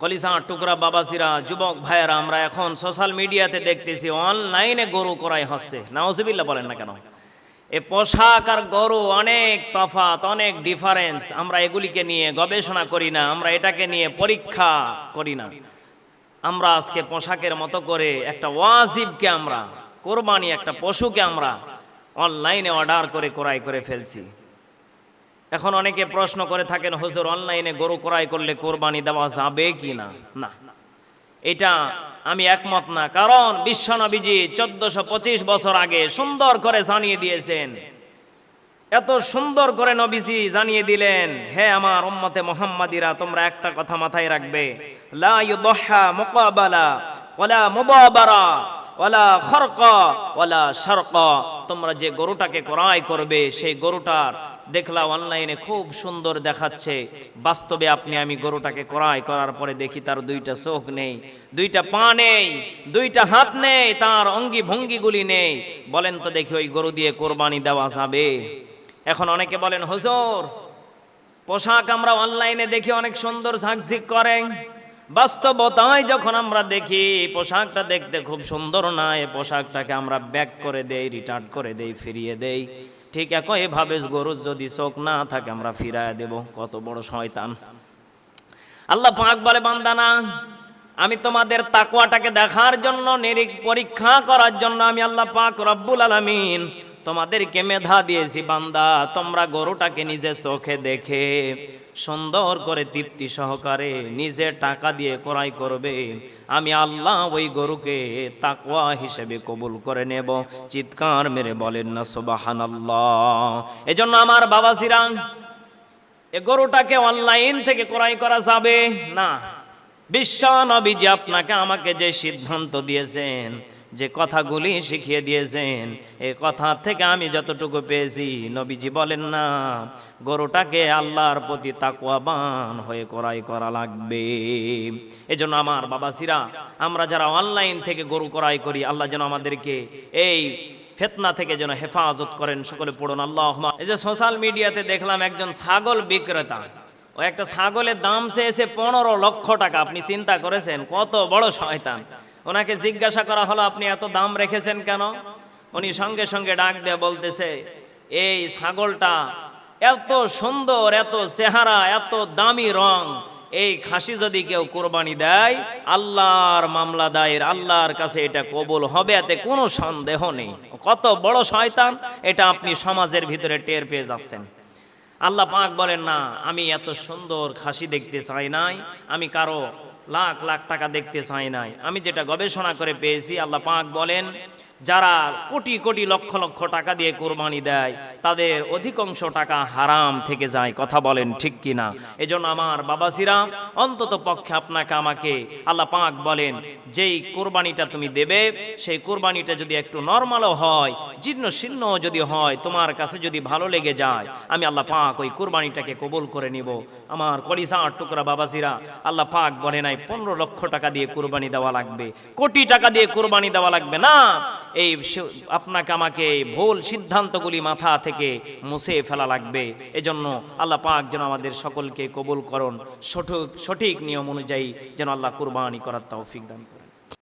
কলিসা টুকরা বাবাসিরা যুবক ভাইয়েরা, আমরা এখন সোশ্যাল মিডিয়াতে দেখতেছি অনলাইনে গরু করাই হচ্ছে। নাওজবিল্লা বলেন না কেন? এ পোশাক আর গরু অনেক তফাত অনেক ডিফারেন্স আমরা এগুলিকে নিয়ে গবেষণা করি না, আমরা এটাকে নিয়ে পরীক্ষা করি না। আমরা আজকে পোশাকের মতো করে একটা ওয়াজিবকে আমরা, কোরবানি একটা পশুকে আমরা অনলাইনে অর্ডার করে, ক্রয় করে ফেলছি। এখন অনেকে প্রশ্ন করে থাকেন, হুজুর, অনলাইনে গরু ক্রয় করলে কোরবানি দেওয়া যাবে কি না। না এটা আমি একমত না। কারণ বিশ্বনবীজি চোদ্দশো পঁচিশ বছর আগে সুন্দর করে জানিয়ে দিয়েছেন, এত সুন্দর করে নবীজি জানিয়ে দিলেন, হে আমার উম্মতে মোহাম্মদিরা, তোমরা একটা কথা মাথায় রাখবে। লা ইউদহা মুকাবালা মুদাবারা ওয়ালা খরকা, ওয়ালা শারকা। তোমরা যে গরুটাকে ক্রয় করবে, সেই গরুটার দেখলাম অনলাইনে খুব সুন্দর দেখাচ্ছে। বাস্তবে আপনি আমি গরুটাকে ক্রয় করার পরে দেখি তার দুইটা চোখ নেই, দুইটা পা নেই, দুইটা হাত নেই, তার অঙ্গি ভঙ্গিগুলি নেই। বলেন তো দেখি ওই গরু দিয়ে কোরবানি দেওয়া যাবে? এখন অনেকে বলেন, হুজুর, পোশাক আমরা অনলাইনে দেখি অনেক সুন্দর ঝাঁকঝিক করেন বাস্তবতায় যখন আমরা দেখি, পোশাকটা দেখতে খুব সুন্দর না এই পোশাকটাকে আমরা ব্যাক করে দেই, রিটার্ন করে দেই, ফিরিয়ে দেই। ঠিক একই ভাবে গরুর যদি চোখ না থাকে, আমরা ফিরায় দেব। কত বড় শয়তান। আল্লাহ পাক বলে, বান্দানা, আমি তোমাদের তাকুয়াটাকে দেখার জন্য নিরীক পরীক্ষা করার জন্য আমি আল্লাহ পাক রব্বুল আলামিন তোমাদেরকে মেধা দিয়েছি। বান্দা, তোমরা গরুটাকে নিজে চোখে দেখে সুন্দর করে তৃপ্তি সহকারে নিজে টাকা দিয়ে ক্রয় করবে। আমি আল্লাহ ওই গরুকে তাকওয়া হিসেবে কবুল করে নেব। চিৎকার মেরে বলেন না সুবাহান আল্লাহ এজন্য আমার বাবাজিরা, এ গরুটাকে অনলাইন থেকে ক্রয় করা যাবে? না। বিশ্ব নবীজি আপনাকে আমাকে যে সিদ্ধান্ত দিয়েছেন যে কথাগুলি শিখিয়ে দিয়েছেন এই কথা থেকে আমি যতটুকু পেয়েছি, নবীজি বলেন না, গরুটাকে আল্লাহর প্রতি তাকুয়াবান হয়ে ক্রয় করা লাগবে। এজন্য আমার বাবাসিরা আমরা যারা অনলাইন থেকে গরু ক্রয় করি, আল্লাহ যেন আমাদেরকে এই ফেতনা থেকে যেন হেফাজত করেন, সকলে পড়ুন আল্লাহ এই যে সোশ্যাল মিডিয়াতে দেখলাম একজন ছাগল বিক্রেতা, ও একটা ছাগলের দাম চেয়েছে পনেরো লক্ষ টাকা, আপনি চিন্তা করেছেন, কত বড় শয়তান। ওনাকে জিজ্ঞাসা করা হলো, আপনি এত দাম রেখেছেন কেন? উনি সঙ্গে সঙ্গে ডাক দিয়ে বলতেছে, এই ছাগলটা এত সুন্দর, এত চেহারা, এত দামি রং, এই খাসি যদি কেউ কোরবানি দেয়, আল্লাহর মামলা দায়ের, আল্লাহর কাছে এটা কবুল হবে, এতে কোনো সন্দেহ নেই। কত বড় শয়তান, এটা আপনি সমাজের ভিতরে টের পেয়ে যাচ্ছেন। আল্লাহ পাক বলেন, না, আমি এত সুন্দর খাসি দেখতে চাই নাই, আমি কারও লাখ লাখ টাকা দেখতে চাই নাই। আমি যেটা গবেষণা করে পেয়েছি আল্লাহ পাক বলেন যারা কোটি কোটি লক্ষ লক্ষ টাকা দিয়ে কোরবানি দেয়, তাদের অধিকাংশ টাকা হারাম থেকে যায়, কথা বলেন ঠিক কিনা? এজন্য আমার বাবাসিরা অন্তত পক্ষে আপনাকে আমাকে আল্লাহ পাক বলেন, যেই কোরবানিটা তুমি দেবে, সেই কোরবানিটা যদি একটু নর্মালও হয় জীর্ণ শীর্ণ যদি হয়, তোমার কাছে যদি ভালো লেগে যায়, আমি আল্লাহ পাক ওই কোরবানিটাকে কবুল করে নিব। আমার কলিসা টুকরা বাবাসিরা আল্লাহ পাক বলে নাই, পনেরো লক্ষ টাকা দিয়ে কোরবানি দেওয়া লাগবে, কোটি টাকা দিয়ে কোরবানি দেওয়া লাগবে না। এই আপনাকে আমাকে ভুল সিদ্ধান্তগুলি মাথা থেকে মুছে ফেলা লাগবে এজন্য আল্লাহ পাক যেন আমাদের সকলকে কবুল করুন সঠিক সঠিক নিয়ম অনুযায়ী যেন আল্লাহ কুরবানি করার তৌফিক দান।